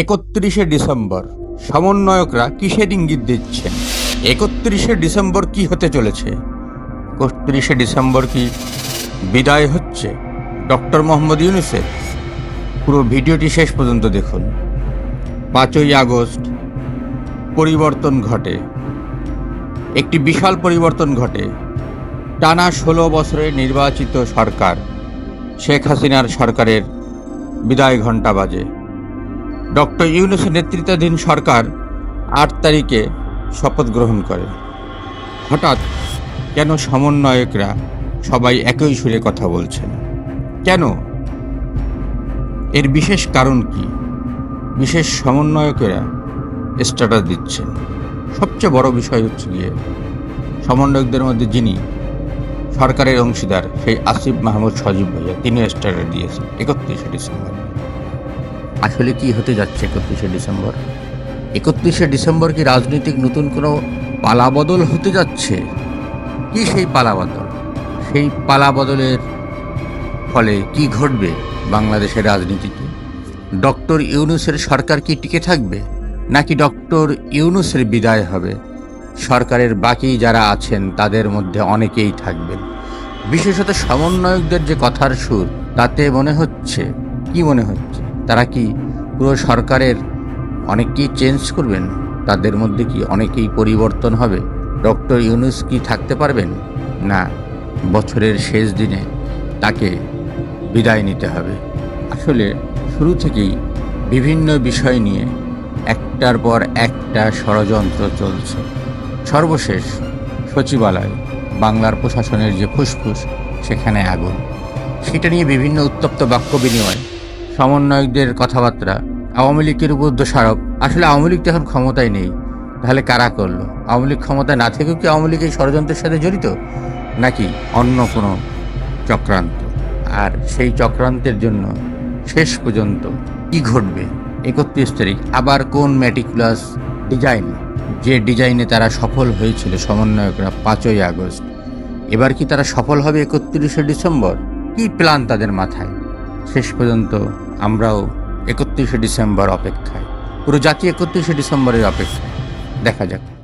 একত্রিশে ডিসেম্বর। সমন্বয়করা কিসের ইঙ্গিত দিচ্ছেন? একত্রিশে ডিসেম্বর কি হতে চলেছে? একত্রিশে ডিসেম্বর কি বিদায় হচ্ছে? ডক্টর মোহাম্মদ ইউনুসের। পুরো ভিডিওটি শেষ পর্যন্ত দেখুন। পাঁচই আগস্ট, পরিবর্তন ঘটে। একটি বিশাল পরিবর্তন ঘটে। টানা ষোলো বছরে নির্বাচিত সরকার, শেখ হাসিনার সরকারের বিদায় ঘণ্টা বাজে। ডক্টর ইউনুসের নেতৃত্বাধীন সরকার আট তারিখে শপথ গ্রহণ করে। হঠাৎ কেন সমন্বয়করা সবাই একই সুরে কথা বলছেন? কেন? এর বিশেষ কারণ কি? বিশেষ সমন্বয়কেরা স্ট্যাটাস দিচ্ছেন। সবচেয়ে বড় বিষয় হচ্ছে গিয়ে সমন্বয়কদের মধ্যে যিনি সরকারের অংশীদার, সেই আসিফ মাহমুদ সজীব ভাইয়া, তিনিও স্ট্যাটাস দিয়েছেন, একত্রিশে ডিসেম্বর। আসলে কি হতে যাচ্ছে একত্রিশে ডিসেম্বর? একত্রিশে ডিসেম্বর কি রাজনৈতিক নতুন কোনো পালাবদল হতে যাচ্ছে? কি সেই পালাবদল? সেই পালাবদলের ফলে কি ঘটবে বাংলাদেশের রাজনীতিতে? ডক্টর ইউনুসের সরকার কি টিকে থাকবে? নাকি ডক্টর ইউনুসের বিদায় হবে? সরকারের বাকি যারা আছেন, তাদের মধ্যে অনেকেই থাকবেন। বিশেষত সমন্বয়কদের যে কথার সুর, তাতে মনে হচ্ছে, কি মনে হচ্ছে? তারা কি পুরো সরকারের অনেককেই চেঞ্জ করবেন? তাদের মধ্যে কি অনেকেই পরিবর্তন হবে? ডক্টর ইউনুস কি থাকতে পারবেন? না, বছরের শেষ দিনে তাকে বিদায় নিতে হবে। আসলে শুরু থেকেই বিভিন্ন বিষয় নিয়ে একটার পর একটা ষড়যন্ত্র চলছে। সর্বশেষ সচিবালয়, বাংলার প্রশাসনের যে ফুসফুস, সেখানে আগুন। সেটা নিয়ে বিভিন্ন উত্তপ্ত বাক্য বিনিময়। সমন্বয়কদের কথাবার্তা, আওয়ামী লীগের উপর দোষারোপ। আসলে আওয়ামী লীগ এখন ক্ষমতায় নেই। তাহলে কারা করল? আওয়ামী লীগ ক্ষমতায় না থেকেও কি আওয়ামী লীগ এই ষড়যন্ত্রের সাথে জড়িত? নাকি অন্য কোনো চক্রান্ত? আর সেই চক্রান্তের জন্য শেষ পর্যন্ত কি ঘটবে? একত্রিশ তারিখ। আবার কোন ম্যাটিকুলাস ডিজাইন? যে ডিজাইনে তারা সফল হয়েছিল সমন্বয়করা পাঁচই আগস্ট। এবার কি তারা সফল হবে একত্রিশে ডিসেম্বর? কি প্ল্যান তাদের মাথায়? শেষ পর্যন্ত আমরাও একত্রিশে ডিসেম্বর অপেক্ষায়। পুরো জাতি একত্রিশে ডিসেম্বরের অপেক্ষায়। দেখা যাক।